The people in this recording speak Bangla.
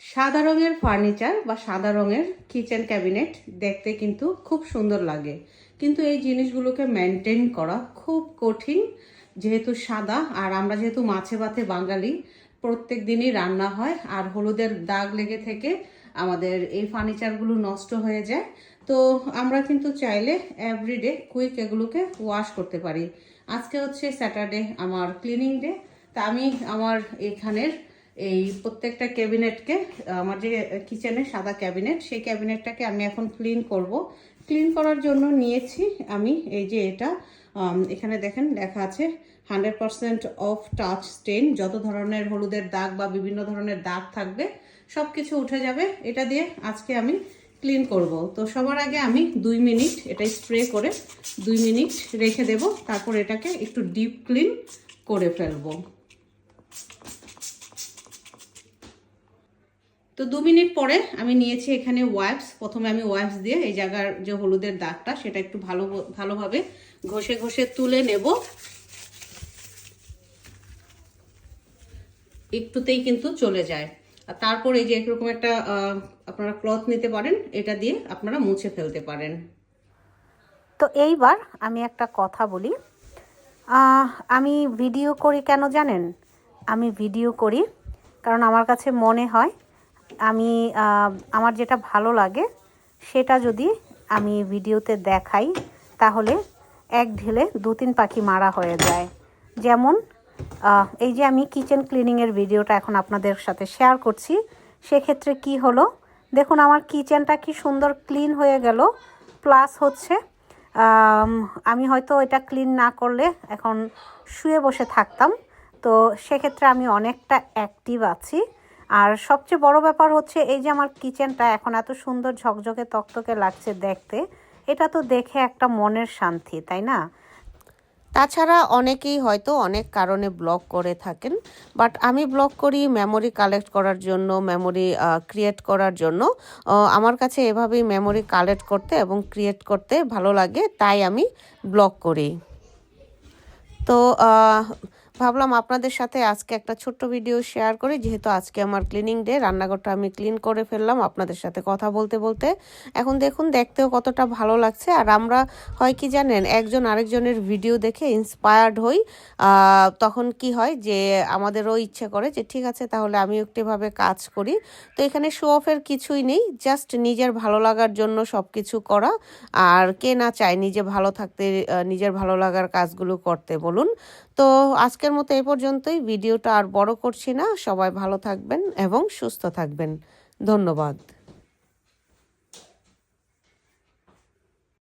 সাদা রঙের ফার্নিচার বা সাদা রঙের কিচেন ক্যাবিনেট দেখতে কিন্তু খুব সুন্দর লাগে। কিন্তু এই জিনিসগুলোকে মেনটেন করা খুব কঠিন। যেহেতু সাদা, আর আমরা যেহেতু মাছে ভাতে বাঙালি, প্রত্যেক দিনই রান্না হয়, আর হলুদের দাগ লেগে থেকে আমাদের এই ফার্নিচারগুলো নষ্ট হয়ে যায়। তো আমরা কিন্তু চাইলে এভরিডে কুইক এগুলোকে ওয়াশ করতে পারি। আজকে হচ্ছে স্যাটারডে আমার ক্লিনিং ডে তা আমি আমার এখানের এই প্রত্যেকটা ক্যাবিনেটকে, আমার যে কিচেনে সাদা ক্যাবিনেট, সেই ক্যাবিনেটটাকে আমি এখন ক্লিন করব। ক্লিন করার জন্য নিয়েছি আমি এই যে এটা। এখানে দেখেন, লেখা আছে, hundred percent of touch stain, যত ধরনের হলুদের দাগ বা বিভিন্ন ধরনের দাগ থাকবে সব কিছু উঠে যাবে। এটা দিয়ে আজকে আমি ক্লিন করব। তো সবার আগে আমি দুই মিনিট এটা স্প্রে করে দুই মিনিট রেখে দেব। তারপর এটাকে একটু ডিপ ক্লিন করে ফেলব। তো দু মিনিট পরে আমি নিয়েছি এখানে ওয়াইপস প্রথমে আমি ওয়াইপস দিয়ে এই জায়গার যে হলুদের দাগটা, সেটা একটু ভালো ভালোভাবে ঘষে ঘষে তুলে নেব। একটুতেই কিন্তু চলে যায়। আর তারপর এই যে এরকম একটা আপনারা ক্লথ নিতে পারেন, এটা দিয়ে আপনারা মুছে ফেলতে পারেন। তো এইবার আমি একটা কথা বলি। আমি ভিডিও করি কেন জানেন? আমি ভিডিও করি, কারণ আমার কাছে মনে হয় আমি আমার যেটা ভালো লাগে, সেটা যদি আমি ভিডিওতে দেখাই, তাহলে এক ঢিলে দু তিন পাখি মারা হয়ে যায়। যেমন এই যে আমি কিচেন ক্লিনিংয়ের ভিডিওটা এখন আপনাদের সাথে শেয়ার করছি, সেক্ষেত্রে কি হলো? দেখুন, আমার কিচেনটা কি সুন্দর ক্লিন হয়ে গেল প্লাস হচ্ছে, আমি হয়তো এটা ক্লিন না করলে এখন শুয়ে বসে থাকতাম, তো সেক্ষেত্রে আমি অনেকটা অ্যাক্টিভ আছি। আর সবচেয়ে বড় ব্যাপার হচ্ছে এই যে আমার কিচেনটা এখন এত সুন্দর ঝকঝকে তকতকে লাগছে দেখতে, এটা তো দেখে একটা মনের শান্তি, তাই না? তাছাড়া অনেকেই হয়তো অনেক কারণে ব্লগ করে থাকেন, বাট আমি ব্লগ করি মেমোরি কালেক্ট করার জন্য মেমোরি ক্রিয়েট করার জন্য। আমার কাছে এভাবেই মেমোরি কালেক্ট করতে এবং ক্রিয়েট করতে ভালো লাগে, তাই আমি ব্লগ করি। তো ভাবলাম আপনাদের সাথে আজকে একটা ছোট্ট ভিডিও শেয়ার করি। যেহেতু আজকে আমার ক্লিনিং ডে রান্নাঘরটা আমি ক্লিন করে ফেললাম আপনাদের সাথে কথা বলতে বলতে। এখন দেখুন, দেখতেও কতটা ভালো লাগছে। আর আমরা হয় কি জানেন, একজন আরেকজনের ভিডিও দেখে ইন্সপায়ার্ড হই। তখন কি হয় যে আমাদেরও ইচ্ছে করে যে, ঠিক আছে, তাহলে আমি একটিভাবে কাজ করি। তো এখানে শো অফের কিছুই নেই। জাস্ট নিজের ভালো লাগার জন্য সব কিছু করা। আর কে না চায় নিজে ভালো থাকতে নিজের ভালো লাগার কাজগুলো করতে বলুন। তো আজকের মতো এ পর্যন্তই। ভিডিওটা আর বড় করছি না। সবাই ভালো থাকবেন এবং সুস্থ থাকবেন। ধন্যবাদ।